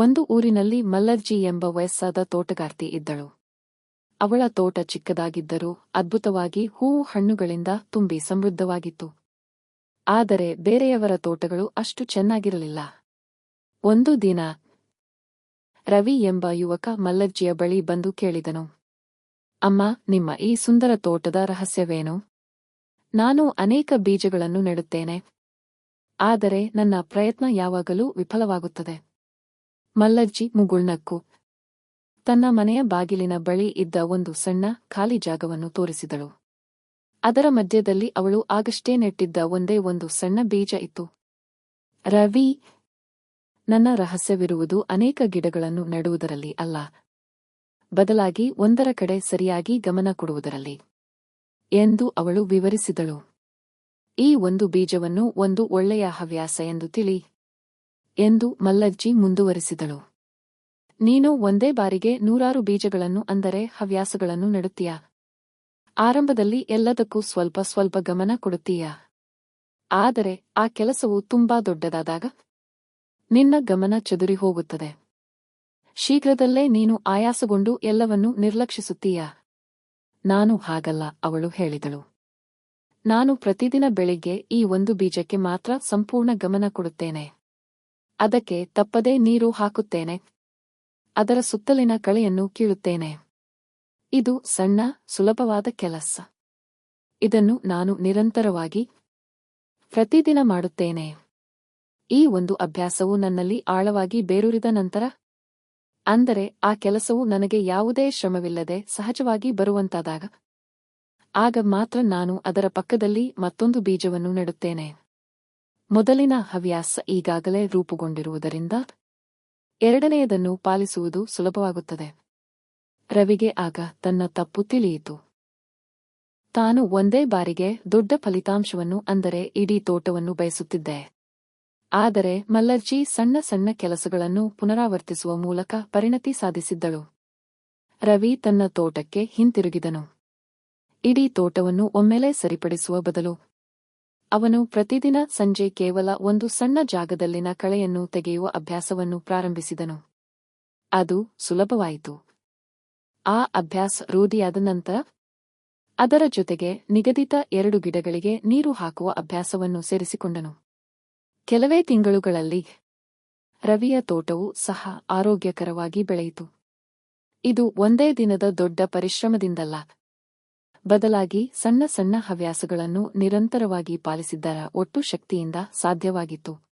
ಒಂದು ಊರಿನಲ್ಲಿ ಮಲ್ಲರ್ಜಿ ಎಂಬ ವಯಸ್ಸಾದ ತೋಟಗಾರ್ತಿ ಇದ್ದಳು. ಅವಳ ತೋಟ ಚಿಕ್ಕದಾಗಿದ್ದರೂ ಅದ್ಭುತವಾಗಿ ಹೂವು ಹಣ್ಣುಗಳಿಂದ ತುಂಬಿ ಸಮೃದ್ಧವಾಗಿತ್ತು. ಆದರೆ ಬೇರೆಯವರ ತೋಟಗಳು ಅಷ್ಟು ಚೆನ್ನಾಗಿರಲಿಲ್ಲ. ಒಂದು ದಿನ ರವಿ ಎಂಬ ಯುವಕ ಮಲ್ಲರ್ಜಿಯ ಬಳಿ ಬಂದು ಕೇಳಿದನು. ಅಮ್ಮ, ನಿಮ್ಮ ಈ ಸುಂದರ ತೋಟದ ರಹಸ್ಯವೇನು? ನಾನು ಅನೇಕ ಬೀಜಗಳನ್ನು ನೆಡುತ್ತೇನೆ. ಆದರೆ ನನ್ನ ಪ್ರಯತ್ನ ಯಾವಾಗಲೂ ವಿಫಲವಾಗುತ್ತದೆ. ಮಲ್ಲಜ್ಜಿ ಮುಗುಳ್ನಕ್ಕು ತನ್ನ ಮನೆಯ ಬಾಗಿಲಿನ ಬಳಿ ಇದ್ದ ಒಂದು ಸಣ್ಣ, ಖಾಲಿ ಜಾಗವನ್ನು ತೋರಿಸಿದಳು. ಅದರ ಮಧ್ಯದಲ್ಲಿ ಅವಳು ಆಗಷ್ಟೇ ನೆಟ್ಟಿದ್ದ ಒಂದೇ ಒಂದು ಸಣ್ಣ ಬೀಜ ಇತ್ತು. ರವಿ, ನನ್ನ ರಹಸ್ಯವಿರುವುದು ಅನೇಕ ಗಿಡಗಳನ್ನು ನೆಡುವುದರಲ್ಲಿ ಅಲ್ಲ. ಬದಲಾಗಿ ಒಂದರ ಕಡೆ ಸರಿಯಾಗಿ ಗಮನ ಕೊಡುವುದರಲ್ಲಿ ಎಂದು ಅವಳು ವಿವರಿಸಿದಳು. ಈ ಒಂದು ಬೀಜವನ್ನು ಒಂದು ಒಳ್ಳೆಯ ಹವ್ಯಾಸ ಎಂದು ತಿಳಿ. ಎಂದು ಮಲ್ಲಜ್ಜಿ ಮುಂದುವರಿಸಿದಳು. ನೀನು ಒಂದೇ ಬಾರಿಗೆ ನೂರಾರು ಬೀಜಗಳನ್ನು ಅಂದರೆ ಹವ್ಯಾಸಗಳನ್ನು ನೆಡುತ್ತೀಯ? ಆರಂಭದಲ್ಲಿ ಎಲ್ಲದಕ್ಕೂ ಸ್ವಲ್ಪ ಸ್ವಲ್ಪ ಗಮನ ಕೊಡುತ್ತೀಯ? ಆದರೆ ಆ ಕೆಲಸವು ತುಂಬಾ ದೊಡ್ಡದಾದಾಗ ನಿನ್ನ ಗಮನ ಚದುರಿ ಹೋಗುತ್ತದೆ. ಶೀಘ್ರದಲ್ಲೇ ನೀನು ಆಯಾಸಗೊಂಡು ಎಲ್ಲವನ್ನೂ ನಿರ್ಲಕ್ಷಿಸುತ್ತೀಯ? ನಾನು ಹಾಗಲ್ಲ, ಅವಳು ಹೇಳಿದಳು. ನಾನು ಪ್ರತಿದಿನ ಬೆಳಿಗ್ಗೆ ಈ ಒಂದು ಬೀಜಕ್ಕೆ ಮಾತ್ರ ಸಂಪೂರ್ಣ ಗಮನ ಕೊಡುತ್ತೇನೆ. ಅದಕ್ಕೆ ತಪ್ಪದೇ ನೀರು ಹಾಕುತ್ತೇನೆ. ಅದರ ಸುತ್ತಲಿನ ಕಳೆಯನ್ನು ಕೀಳುತ್ತೇನೆ. ಇದು ಸಣ್ಣ, ಸುಲಭವಾದ ಕೆಲಸ. ಇದನ್ನು ನಾನು ನಿರಂತರವಾಗಿ ಪ್ರತಿದಿನ ಮಾಡುತ್ತೇನೆ. ಈ ಒಂದು ಅಭ್ಯಾಸವು ನನ್ನಲ್ಲಿ ಆಳವಾಗಿ ಬೇರೂರಿದ ನಂತರ, ಅಂದರೆ ಆ ಕೆಲಸವು ನನಗೆ ಯಾವುದೇ ಶ್ರಮವಿಲ್ಲದೆ ಸಹಜವಾಗಿ ಬರುವಂತಾದಾಗ, ಆಗ ಮಾತ್ರ ನಾನು ಅದರ ಪಕ್ಕದಲ್ಲಿ ಮತ್ತೊಂದು ಬೀಜವನ್ನು ನೆಡುತ್ತೇನೆ. ಮೊದಲಿನ ಹವ್ಯಾಸ ಈಗಾಗಲೇ ರೂಪುಗೊಂಡಿರುವುದರಿಂದ ಎರಡನೆಯದನ್ನು ಪಾಲಿಸುವುದು ಸುಲಭವಾಗುತ್ತದೆ. ರವಿಗೆ ಆಗ ತನ್ನ ತಪ್ಪು ತಿಳಿಯಿತು. ತಾನು ಒಂದೇ ಬಾರಿಗೆ ದೊಡ್ಡ ಫಲಿತಾಂಶವನ್ನು ಅಂದರೆ ಇಡೀ ತೋಟವನ್ನು ಬಯಸುತ್ತಿದ್ದೆ. ಆದರೆ ಮಲ್ಲರ್ಜಿ ಸಣ್ಣ ಸಣ್ಣ ಕೆಲಸಗಳನ್ನು ಪುನರಾವರ್ತಿಸುವ ಮೂಲಕ ಪರಿಣತಿ ಸಾಧಿಸಿದ್ದಳು. ರವಿ ತನ್ನ ತೋಟಕ್ಕೆ ಹಿಂತಿರುಗಿದನು. ಇಡೀ ತೋಟವನ್ನು ಒಮ್ಮೆಲೇ ಸರಿಪಡಿಸುವ ಬದಲು ಅವನು ಪ್ರತಿದಿನ ಸಂಜೆ ಕೇವಲ ಒಂದು ಸಣ್ಣ ಜಾಗದಲ್ಲಿನ ಕಳೆಯನ್ನು ತೆಗೆಯುವ ಅಭ್ಯಾಸವನ್ನು ಪ್ರಾರಂಭಿಸಿದನು. ಅದು ಸುಲಭವಾಯಿತು. ಆ ಅಭ್ಯಾಸ ರೂಢಿಯಾದ ನಂತರ ಅದರ ಜೊತೆಗೆ ನಿಗದಿತ ಎರಡು ಗಿಡಗಳಿಗೆ ನೀರು ಹಾಕುವ ಅಭ್ಯಾಸವನ್ನು ಸೇರಿಸಿಕೊಂಡನು. ಕೆಲವೇ ತಿಂಗಳುಗಳಲ್ಲಿ ರವಿಯ ತೋಟವು ಸಹ ಆರೋಗ್ಯಕರವಾಗಿ ಬೆಳೆಯಿತು. ಇದು ಒಂದೇ ದಿನದ ದೊಡ್ಡ ಪರಿಶ್ರಮದಿಂದಲ್ಲ. ಬದಲಾಗಿ ಸಣ್ಣ ಸಣ್ಣ ಹವ್ಯಾಸಗಳನ್ನು ನಿರಂತರವಾಗಿ ಪಾಲಿಸಿದ್ದರ ಒಟ್ಟು ಶಕ್ತಿಯಿಂದ ಸಾಧ್ಯವಾಗಿತ್ತು.